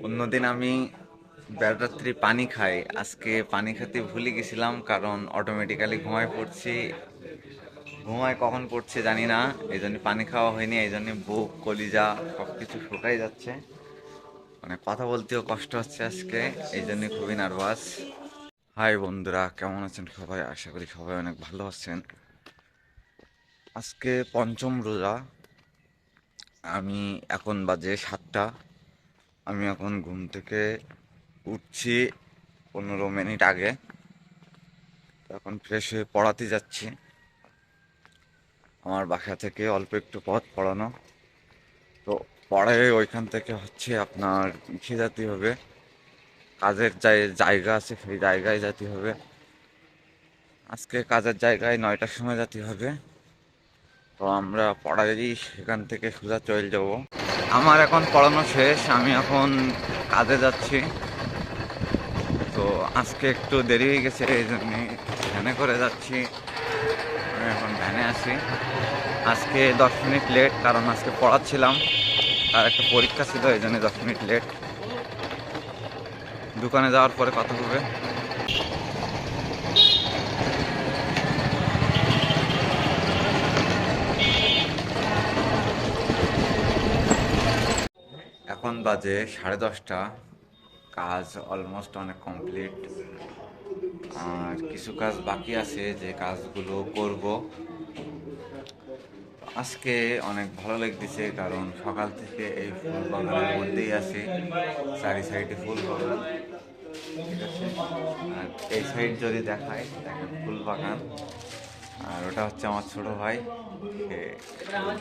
অন্যদিন আমি বেড়াত্রি পানি খাই। আজকে পানি খেতে ভুলে গেছিলাম কারণ অটোমেটিক্যালি ঘুমায় পড়ছি। ঘুমায় কখন পড়ছে জানি না, এই জন্য পানি খাওয়া হয়নি, এই জন্য বুক, কলিজা সব কিছু শুকাই যাচ্ছে। মানে কথা বলতেও কষ্ট হচ্ছে আজকে, এই জন্য খুবই নার্ভাস হাই বন্ধুরা, কেমন আছেন সবাই? আশা করি সবাই অনেক ভালো আছেন। আজকে পঞ্চম রোজা। আমি এখন বাজে সাতটা। আমি এখন ঘুম থেকে উঠছি পনেরো মিনিট আগে। এখন ফ্রেশ হয়ে পড়াতে যাচ্ছি। আমার বাসা থেকে অল্প একটু পথ পড়ানো। তো পড়ায় ওইখান থেকে হচ্ছে আপনার ইসে যেতে হবে। কাজের জায়গা আছে সেই জায়গায় যেতে হবে। আজকে কাজের জায়গায় নয়টার সময় যেতে হবে। তো আমরা পড়াই সেখান থেকে সোজা চলে যাব। আমার এখন পড়ানো শেষ, আমি এখন কাজে যাচ্ছি। তো আজকে একটু দেরি হয়ে গেছে, এই জন্যে ভ্যানে করে যাচ্ছি। আমি এখন ভ্যানে আছি। আজকে দশ মিনিট লেট, কারণ আজকে পড়াচ্ছিলাম। আর একটা পরীক্ষা ছিল, এই জন্য দশ মিনিট লেট। দোকানে যাওয়ার পরে কথা হবে এখন বাজে সাড়ে দশটা। কাজ অলমোস্ট অনেক কমপ্লিট আর কিছু কাজ বাকি আছে যে কাজগুলো করব। আজকে অনেক ভালো লাগতেছে কারণ সকাল থেকে এই ফুল বাগানের মধ্যেই আছি। চারি সাইডে ফুল বাগান। ঠিক আছে? আর এই সাইড যদি দেখায়, দেখেন ফুল বাগান। আর ওটা হচ্ছে আমার ছোট ভাই, সে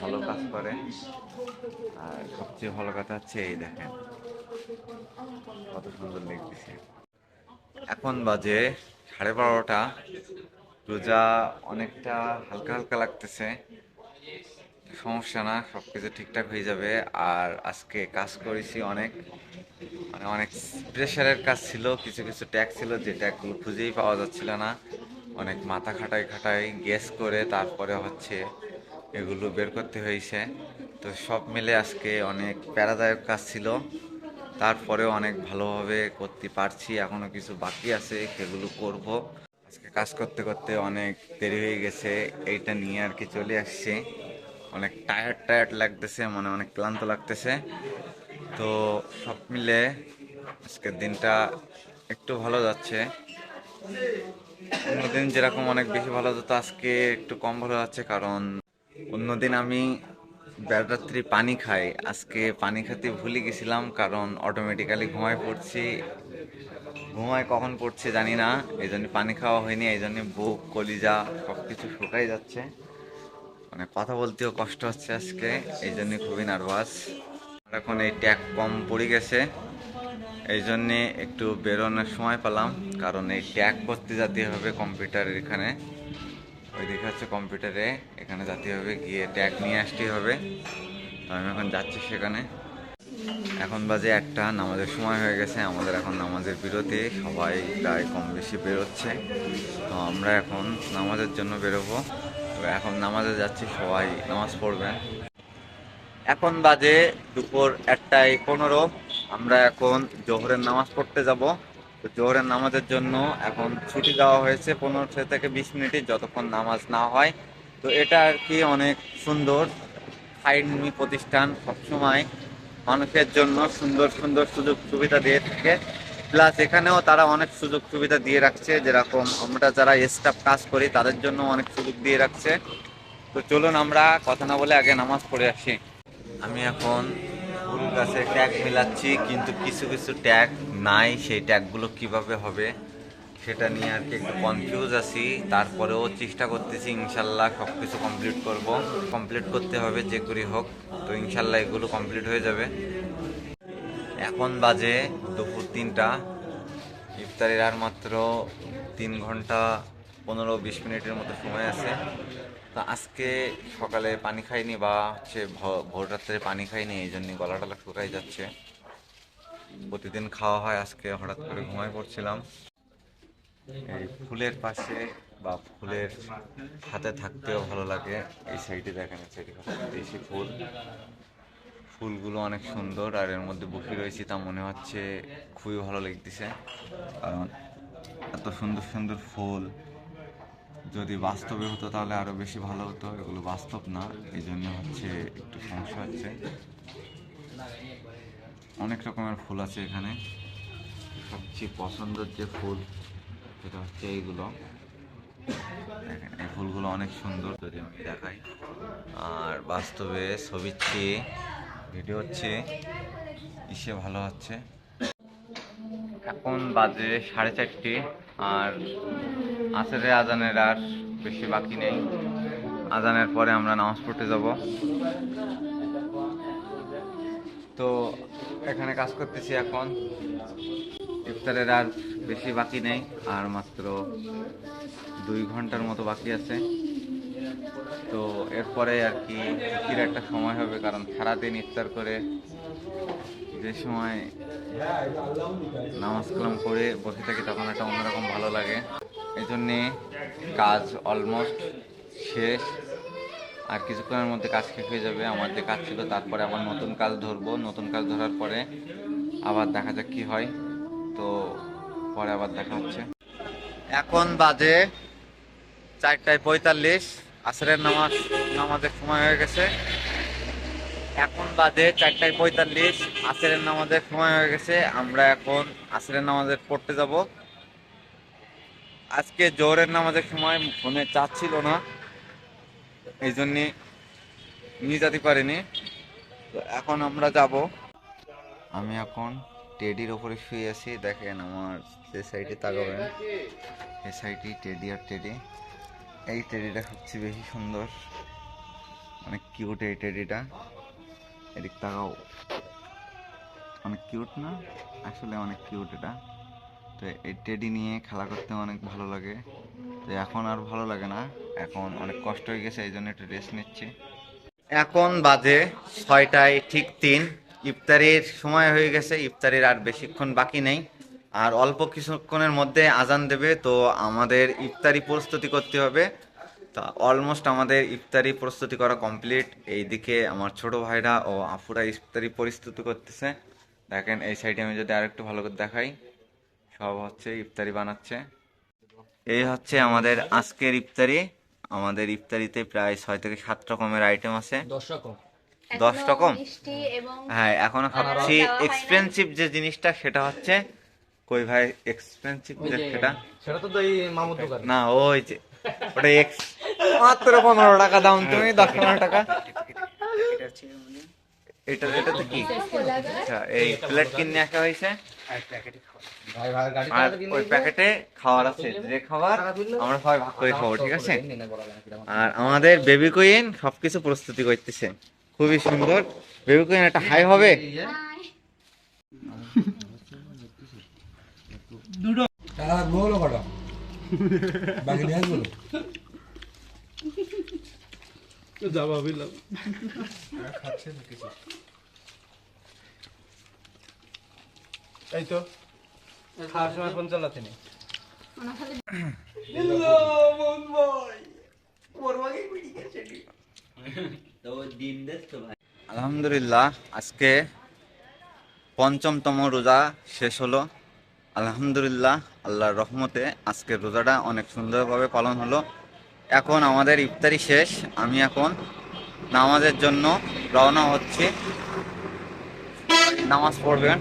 ভালো কাজ করে। আর সবচেয়ে ভালো কথা হচ্ছে এই দেখেন, কত সুন্দর লাগতেছে এখন বাজে সাড়ে বারোটা, রোজা অনেকটা হালকা হালকা লাগতেছে। সমস্যা না সব কিছু ঠিকঠাক হয়ে যাবে। আর আজকে কাজ করেছি অনেক মানে অনেক প্রেশারের কাজ ছিল, কিছু কিছু ট্যাগ ছিল, যে ট্যাগগুলো খুঁজেই পাওয়া যাচ্ছিল না। অনেক মাথা খাটাই খাটাই গ্যাস করে তারপরে হচ্ছে এগুলো বের করতে হয়েছে। তো সব মিলে আজকে অনেক প্যারাদায়ক কাজ ছিল। তারপরেও অনেক ভালোভাবে করতে পারছি, এখনও কিছু বাকি আছে, সেগুলো করব। আজকে কাজ করতে করতে অনেক দেরি হয়ে গেছে, এইটা নিয়ে আর কি চলে আসছে। অনেক টায়ার্ড টায়ার্ড লাগতেছে মানে অনেক ক্লান্ত লাগতেছে। তো সব মিলে আজকের দিনটা একটু ভালো যাচ্ছে। অন্যদিন যেরকম অনেক বেশি ভালো যেত আজকে একটু কম ভালো যাচ্ছে কারণ অন্যদিন আমি বেড়াত্রি পানি খাই। আজকে পানি খেতে ভুলে গেছিলাম, কারণ অটোমেটিক্যালি ঘুমায় পড়ছি। ঘুমায় কখন পড়ছে জানি না, এই জন্য পানি খাওয়া হয়নি, এই জন্য বুক, কলিজা সব কিছু শুকাই যাচ্ছে। মানে কথা বলতেও কষ্ট হচ্ছে আজকে, এই জন্য খুবই নার্ভাস এখন এই ট্যাগ কম পড়ে গেছে, এই জন্যে একটু বেরোনোর সময় পেলাম। কারণ এই ট্যাগ করতে যেতে হবে কম্পিউটারের এখানে। ওই দিকে হচ্ছে কম্পিউটারে এখানে যেতে হবে, গিয়ে ট্যাগ নিয়ে আসতেই হবে। তো আমি এখন যাচ্ছি সেখানে। এখন বাজে একটা, নামাজের সময় হয়ে গেছে, আমাদের এখন নামাজের বিরতি, সবাই প্রায় কম বেশি বেরোচ্ছে। তো আমরা এখন নামাজের জন্য বেরোবো। তো এখন নামাজে যাচ্ছি, সবাই নামাজ পড়বেন এখন বাজে দুপুর একটায় পনেরো, আমরা এখন জোহরের নামাজ পড়তে যাব। তো জোহরের নামাজের জন্য এখন ছুটি দেওয়া হয়েছে, পনেরো থেকে বিশ মিনিটে যতক্ষণ নামাজ না হয়। তো এটা আর কি অনেক সুন্দর আইনি প্রতিষ্ঠান সবসময়, মানুষের জন্য সুন্দর সুন্দর সুযোগ সুবিধা দিয়ে থাকে। প্লাস এখানেও তারা অনেক সুযোগ সুবিধা দিয়ে রাখছে, যেরকম আমরা যারা স্টাফ কাজ করি, তাদের জন্য অনেক সুযোগ দিয়ে রাখছে। তো চলুন আমরা কথা না বলে আগে নামাজ পড়ে আসি। আমি এখন গাছে ট্যাগ মিলাচ্ছি, কিন্তু কিছু কিছু ট্যাগ নাই, সেই ট্যাগগুলো কীভাবে হবে সেটা নিয়ে আর কি একটু কনফিউজ আছি। তারপরেও চেষ্টা করতেছি, ইনশাল্লাহ সব কিছু কমপ্লিট করব। কমপ্লিট করতে হবে যে করি হোক, তো ইনশাল্লাহ এগুলো কমপ্লিট হয়ে যাবে। এখন বাজে দুপুর তিনটা। ইফতারের আর মাত্র তিন ঘণ্টা পনেরো বিশ মিনিটের মতো সময় আছে। তো আজকে সকালে পানি খাইনি বা হচ্ছে ভোর রাত্রে পানি খাইনি, এই জন্য গলা টলা শুকাই যাচ্ছে। প্রতিদিন খাওয়া হয়, আজকে হঠাৎ করে ঘুমায় পড়ছিলাম। এই ফুলের পাশে বা ফুলের হাতে থাকতেও ভালো লাগে, এই সাইডে দেখেন সাইডে দেশি ফুল। ফুলগুলো অনেক সুন্দর, আর এর মধ্যে বসে রয়েছি তা মনে হচ্ছে খুবই ভালো লাগতেছে। কারণ এত সুন্দর সুন্দর ফুল যদি বাস্তবে হতো তাহলে আরও বেশি ভালো হতো। এগুলো বাস্তব না এই জন্য হচ্ছে একটু সমস্যা হচ্ছে। অনেক রকমের ফুল আছে এখানে। সবচেয়ে পছন্দের যে ফুল, সেটা হচ্ছে এইগুলো। এই ফুলগুলো অনেক সুন্দর, যদি আমি দেখাই। আর বাস্তবে ছবির চেয়ে ভিডিও হচ্ছে ইসে ভালো হচ্ছে? এখন বাজে সাড়ে চারটে। আর আসরে আজানের আর বেশি বাকি নেই। আজানের পরে আমরা নামাজ পড়তে যাব। তো এখানে কাজ করতেছি এখন। ইফতারের আর বেশি বাকি নেই, আর মাত্র দুই ঘণ্টার মতো বাকি আছে। তো এরপরে আর কি ছুটির একটা সময় হবে, কারণ সারাদিন ইফতার করে যে সময় নামাজ কালাম করে বসে থাকি তখন একটা অন্যরকম ভালো লাগে। এই জন্যে কাজ অলমোস্ট শেষ। আর কিছুক্ষণের মধ্যে কাজ শেষ হয়ে যাবে, আমার যে কাজ ছিল তারপরে আবার নতুন কাজ ধরবো। নতুন কাজ ধরার পরে আবার দেখা যাক কি হয়। তো পরে আবার দেখা হচ্ছে। এখন বাজে চারটায় পঁয়তাল্লিশ। আসরের নামাজ, নামাজের সময় হয়ে গেছে। এখন বাজে চারটায় পঁয়তাল্লিশ, আসরের নামাজের সময় হয়ে গেছে। আমরা এখন আসরের নামাজের পড়তে যাব। আজকে জোহরের নামাজের সময় ফোনে চার্জ ছিল না, এই জন্যে নিয়ে যেতে পারিনি। তো এখন আমরা যাব। আমি এখন টেডির ওপরে শুয়ে আছি। দেখেন আমার যে সাইডে তাকাবেন সাইডে টেডি আর টেডি। এই টেডিটা সবচেয়ে বেশি সুন্দর। অনেক কিউট এই টেডিটা এদিক তাকাও। অনেক কিউট না? আসলে অনেক কিউট এটা। তো এই টেডি নিয়ে খেলা করতে অনেক ভালো লাগে। তো এখন আর ভালো লাগে না। এখন অনেক কষ্ট হয়ে গেছে এই জন্য একটু রেস্ট নিচ্ছি। এখন বাজে ছয়টায় ঠিক তিন। ইফতারির সময় হয়ে গেছে, ইফতারির আর বেশিক্ষণ বাকি নেই। আর অল্প কিছুক্ষণের মধ্যে আজান দেবে তো আমাদের ইফতারি প্রস্তুতি করতে হবে। তা অলমোস্ট আমাদের ইফতারি প্রস্তুতি করা কমপ্লিট এইদিকে আমার ছোট ভাইরা ও আফুরা ইফতারি প্রস্তুতি করতেছে। দেখেন এই সাইডে আমি যদি আরেকটু ভালো করে দেখাই। সব হচ্ছে ইফতারি বানাচ্ছে। এই হচ্ছে আমাদের আজকের ইফতারি। আমাদের ইফতারিতে প্রায় ছয় থেকে সাত রকমের আইটেম আছে। দশ রকম। দশ রকম? হ্যাঁ এখনও দেওয়া এক্সপেন্সিভ যে জিনিসটা সেটা হচ্ছে কই ভাই এক্সপেন্সিভ ওই সেটা? সেটা তো এই মামুর দোকান। না ওই যে ওটা এক্স মাত্র পনেরো টাকা দাম তুমি দশ পনেরো টাকা। এটা এটা তো কি? আচ্ছা এই প্লেট কিনে আসা হয়েছে। আর ওই প্যাকেটে খাবার আছে যে খাবার আমরা সবাই ভাগ করে খাব ঠিক আছে? আর আমাদের বেবি কুইন সবকিছু প্রস্তুতি করতেছে। খুবই সুন্দর। বেবি কুইন একটা হাই হবে। টাকা বলো কটা। বাকি নিয়ে আসব এই তো খাওয়ার সময় ফোন চালাতে নেই। আলহামদুলিল্লাহ আজকে পঞ্চমতম রোজা শেষ হলো। আলহামদুলিল্লাহ, আল্লাহর রহমতে আজকের রোজাটা অনেক সুন্দরভাবে পালন হলো। এখন আমাদের ইফতারি শেষ, আমি এখন নামাজের জন্য রওনা হচ্ছি। নামাজ পড়বেন।